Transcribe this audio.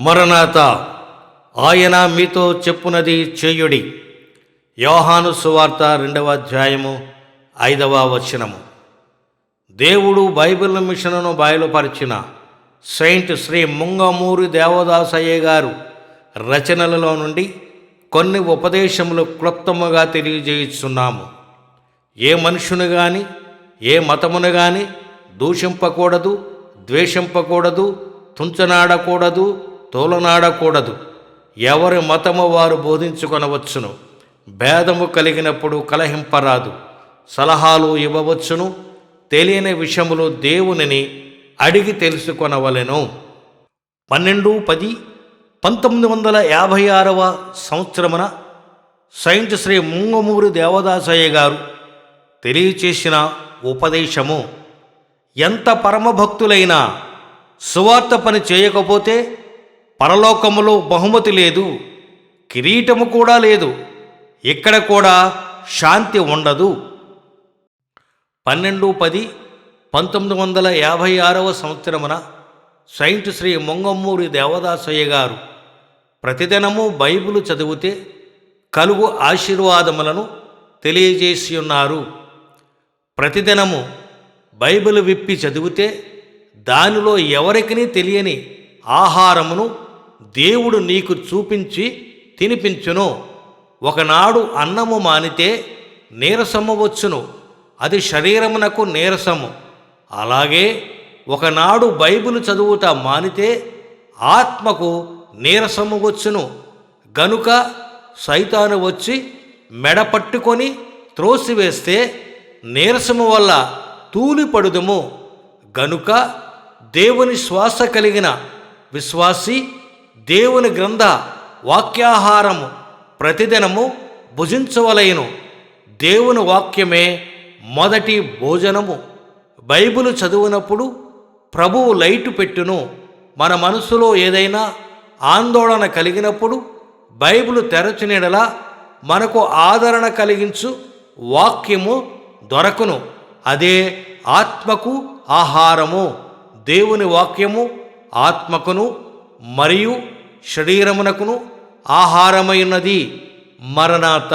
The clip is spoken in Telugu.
మరణాత ఆయన మీతో చెప్పునది చేయుడి. యోహాను సువార్త రెండవ అధ్యాయము ఐదవ వచనము. దేవుడు బైబిల్ మిషన్ను బయలుపరిచిన సెయింట్ శ్రీ ముంగమూరి దేవదాసయ్య గారు రచనలలో నుండి కొన్ని ఉపదేశములు క్లుప్తముగా తెలియజేస్తున్నాము ఏ మనుషుని కానీ ఏ మతమును కానీ దూషింపకూడదు ద్వేషింపకూడదు తుంచనాడకూడదు తోలనాడకూడదు. ఎవరి మతము వారు బోధించుకొనవచ్చును. భేదము కలిగినప్పుడు కలహింపరాదు. సలహాలు ఇవ్వవచ్చును. తెలియని విషయములు దేవునిని అడిగి తెలుసుకొనవలెను. పన్నెండు పది పంతొమ్మిది వందల యాభై ఆరవ సంవత్సరమున సైంట్ శ్రీ ముంగమూరి దేవదాసయ్య గారు తెలియచేసిన ఉపదేశము ఎంత పరమభక్తులైనా సువార్త పని చేయకపోతే పరలోకములో బహుమతి లేదు కిరీటము కూడా లేదు ఇక్కడ కూడా శాంతి ఉండదు. పన్నెండు పది పంతొమ్మిది వందల యాభై ఆరవ సంవత్సరమున సైంట్ శ్రీ మొంగమ్మూరి దేవదాసయ్య గారు ప్రతిదినము బైబిలు చదివితే కలుగు ఆశీర్వాదములను తెలియజేసి ఉన్నారు. ప్రతిదినము బైబిల్ విప్పి చదివితే దానిలో ఎవరికీ తెలియని ఆహారమును దేవుడు నీకు చూపించి తినిపించును. ఒకనాడు అన్నము మానితే నీరసము వచ్చును. అది శరీరమునకు నీరసము. అలాగే ఒకనాడు బైబిల్ చదువుట మానితే ఆత్మకు నీరసము వచ్చును. గనుక సైతాను వచ్చి మెడ పట్టుకొని త్రోసివేస్తే నీరసము వల్ల తూలిపడుదుము గనుక దేవుని శ్వాస కలిగిన విశ్వాసి దేవుని గ్రంథ వాక్యాహారము ప్రతిదినము భుజించవలయను దేవుని వాక్యమే మొదటి భోజనము. బైబిలు చదువునప్పుడు ప్రభువు లైటు పెట్టును. మన మనసులో ఏదైనా ఆందోళన కలిగినప్పుడు బైబులు తెరచినడలా మనకు ఆదరణ కలిగించు వాక్యము దొరకును. అదే ఆత్మకు ఆహారము. దేవుని వాక్యము ఆత్మకును మరియు శరీరమునకును ఆహారమైనది మరణాత.